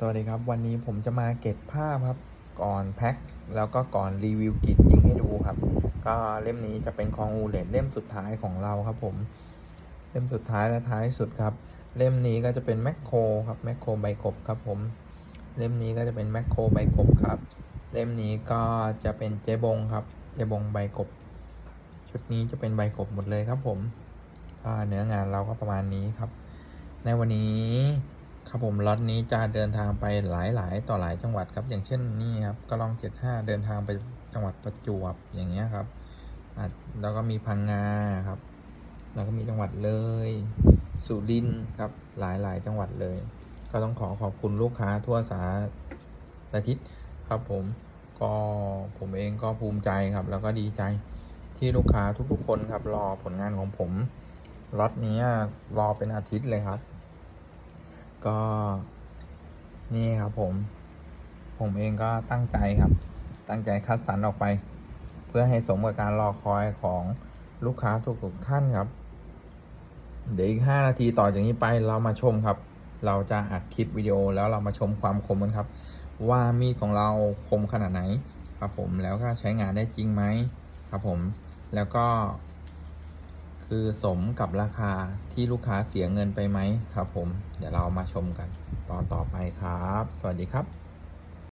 สวัสดีครับ วันนี้ผมจะมาเก็บภาพครับก่อนแพ็คแล้วก็ก่อนรีวิวกรีดยิงให้ดูครับ ก็เล่มนี้จะเป็นของอูเลตเล่มสุดท้ายของเราครับผมเล่มสุดท้ายและท้ายสุดครับ เล่มนี้ก็จะเป็นแมคโครครับแมคโครใบกบครับผมเล่มนี้ก็จะเป็นแมคโครใบกบครับ เล่มนี้ก็จะเป็นเจบงครับเจบงใบกบชุดนี้จะเป็นใบกบหมดเลยครับผมก็เนื้องานเราก็ประมาณนี้ครับ ในวันนี้ ครับผมล็อตนี้จะเดินทางไปหลายๆ ต่อหลายจังหวัดครับ อย่างเช่นนี่ครับก็ลองเจ็ดห้าเดินทางไปจังหวัดประจวบอย่างเงี้ยครับแล้วก็มีพังงาครับ แล้วก็มีจังหวัดเลย สุรินทร์ครับหลายๆ จังหวัดเลย ก็ต้องขอขอบคุณลูกค้าทั่วสารทิศครับผมก็ผมเองก็ภูมิใจครับ แล้วก็ดีใจที่ลูกค้าทุกๆคนครับรอผลงานของผมล็อตนี้รอเป็นอาทิตย์เลยครับ ก็ นี่ครับผม ผมเองก็ตั้งใจครับ ตั้งใจคัดสรรออกไป เพื่อให้สมกับการรอคอยของลูกค้าทุกๆท่านครับ เดี๋ยวอีกห้านาทีต่อจากนี้ไปเรามาชมครับ เราจะอัดคลิปวิดีโอแล้วเรามาชมความคมกันครับ ว่ามีดของเราคมขนาดไหนครับผมแล้วก็ใช้งานได้จริงไหมครับผมแล้วก็ คือสมกับราคาที่ลูกค้าเสียเงินไปไหมครับผม เดี๋ยวเรามาชมกันตอนต่อไปครับ สวัสดีครับ